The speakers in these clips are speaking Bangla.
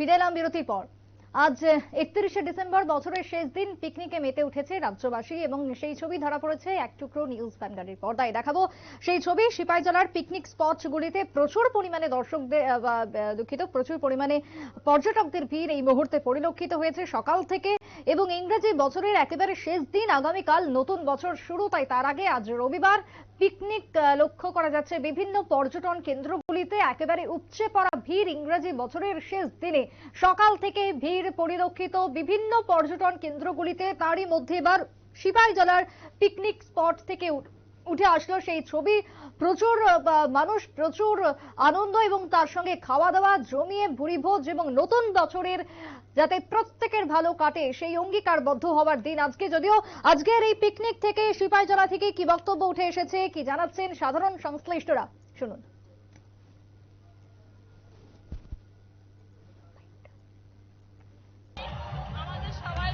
ফিরে এলাম বিরতির পর। আজ, একত্রিশে ডিসেম্বর বছরের শেষ দিন পিকনিকে মেতে উঠেছে রাজ্যবাসী এবং সেই ছবি ধরা পড়েছে এক টুকরো নিউজ ভ্যানগাড়ির পর্দায়। দেখাবো সেই ছবি সিপাহীজলার পিকনিক স্পটগুলিতে প্রচুর পরিমাণে দর্শকদের দুঃখিত, প্রচুর পরিমাণে পর্যটকদের ভিড় এই মুহূর্তে পরিলক্ষিত হয়েছে। সকাল থেকে এবং ইংরেজি বছরের একেবারে শেষ দিন আগামীকাল নতুন বছর শুরু, তাই তার আগে আজ রবিবার পিকনিক লক্ষ্য করা যাচ্ছে বিভিন্ন পর্যটন কেন্দ্রগুলিতে। একেবারে উপচে পড়া ভিড় ইংরেজি বছরের শেষ দিনে। সকাল থেকে ভিড় পরিলক্ষিত বিভিন্ন পর্যটন কেন্দ্রগুলিতে তারই মধ্যে এবার সিপাহী জেলার পিকনিক স্পট থেকে উঠ- আসলো সেই ছবি। প্রচুর মানুষ প্রচুর আনন্দ এবং তার সঙ্গে খাওয়া দাওয়া, জমিয়ে ভুরিভোজ এবং নতুন বছরের যাতে প্রত্যেকের ভালো কাটে সেই অঙ্গীকারবদ্ধ হওয়ার দিন আজকে। যদিও আজকের এই পিকনিক থেকে সিপাহীজলা থেকে কি বক্তব্য উঠে এসেছে কি জানাচ্ছেন সাধারণ সংশ্লিষ্টরা? শুনুন। আমাদের সবাই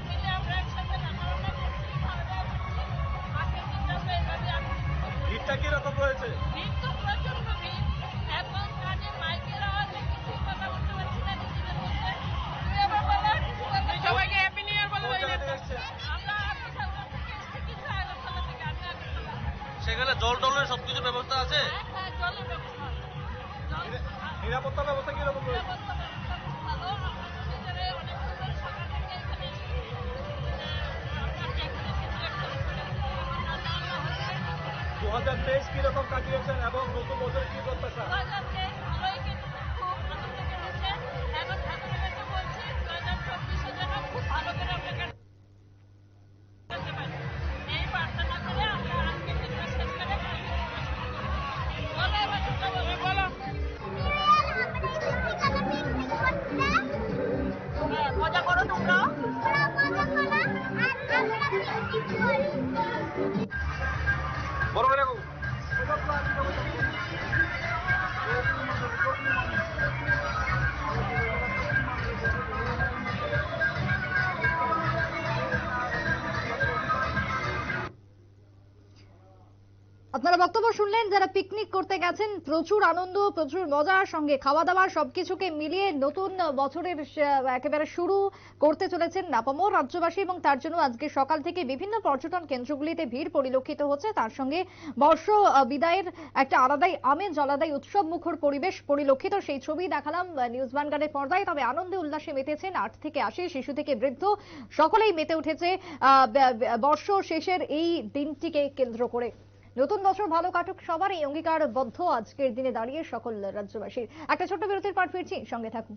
সেখানে জল টলের সবকিছু ব্যবস্থা আছে? হ্যাঁ হ্যাঁ জলের ব্যবস্থা আছে। নিরাপত্তা ব্যবস্থা কীরকম হচ্ছে দু হাজার তেইশ কীরকম কাটিয়েছেন এবং নতুন বছর কি প্রত্যাশা? বড় করে আপনারা বক্তব্য শুনলেন, যারা পিকনিক করতে গেছেন, প্রচুর আনন্দ, প্রচুর মজার সঙ্গে খাওয়া দাওয়া সবকিছুকে মিলিয়ে নতুন বছরের একেবারে শুরু করতে চলেছেন নাপামোর রাজ্যবাসী এবং তার জন্য আজকে সকাল থেকে বিভিন্ন পর্যটন কেন্দ্রগুলিতে ভিড় পরিলক্ষিত হচ্ছে। তার সঙ্গে বর্ষ বিদায়ের একটা আলাদাই আমেজ, আলাদাই উৎসব মুখর পরিবেশ পরিলক্ষিত। সেই ছবি দেখালাম নিউজ ভানগার্ডের পর্দায়। তবে আনন্দে উল্লাসে মেতেছেন আট থেকে আশি শিশু থেকে বৃদ্ধ। সকলেই মেতে উঠেছে বর্ষ শেষের এই দিনটিকে কেন্দ্র করে। নতুন বছর ভালো কাটুক সবারই, অঙ্গীকারবদ্ধ আজকের দিনে দাঁড়িয়ে সকল রাজ্যবাসীর। একটা ছোট্ট বিরতির পর ফিরছি, সঙ্গে থাকুন।